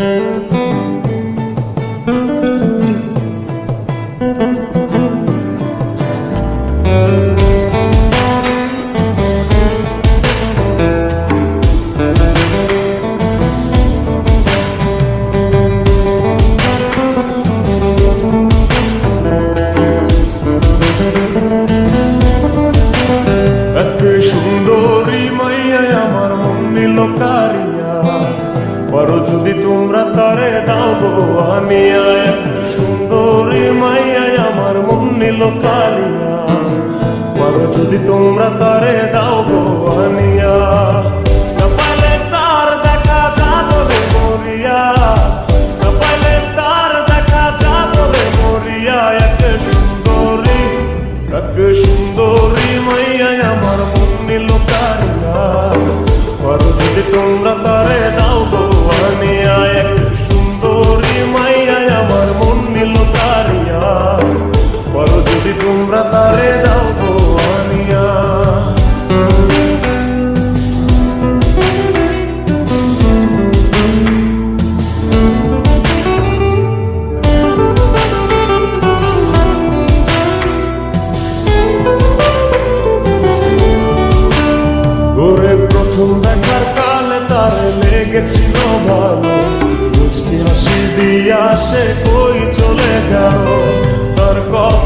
এক দাও গো আনিয়া সুন্দরী মাইয়ায় আমার মন নিল কারিয়া পারো যদি তোমরা তারে দাও আনিয়া লেগেছিল ভালো। মুচকি হাসি দিয়া সে কই চলে গেল। তার কথা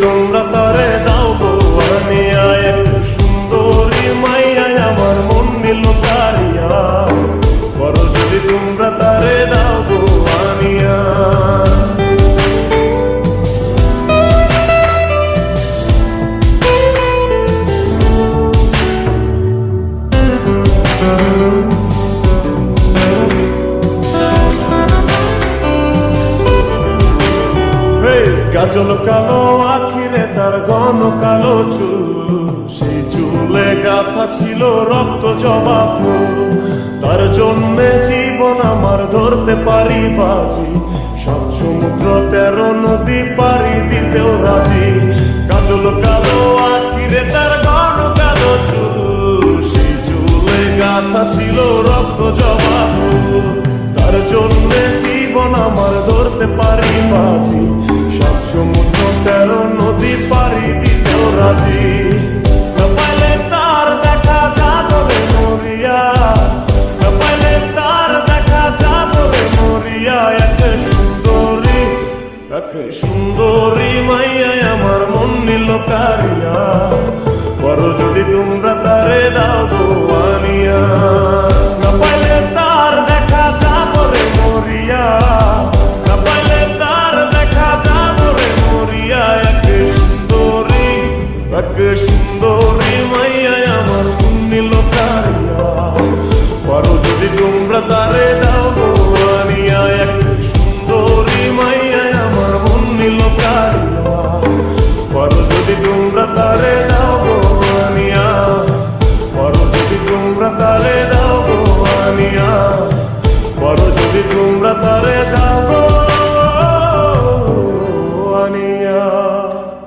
পারো গাজল কালো আখিরে তার ঘন কালো চুল। সেই চুলে গাথা ছিল রক্ত জবা ফুল। তার জন্যে জীবন আমার ধরতে পারি বাজি। সাত সমুদ্র তেরো নদী পারি দিতেও রাজি। গাজল কালো আখিরে তার ঘন কালো চুল। সেই চুলে গাথা ছিল রক্ত জবা ফুল। তার জন্য জীবন আমার ধরতে পারি বাজি। সমুদ্র তেরো নদী পারি দিতেও রাজি। না পাইলে তার দেখা যাবে মরিয়া না পাইলে তার দেখা যাবে মরিয়া, এক সুন্দরী এক সুন্দরী মাইয়া আমার মন নিল কারিয়া। বড় যদি তোমরা তারে দাও এক সুন্দরী মাইয়া আমার মন নিল পারো যদি তোমরা তারে দাও আনিয়া এক সুন্দরী মাইয়া আমার মন নিল পারো যদি তোমরা তারে দাও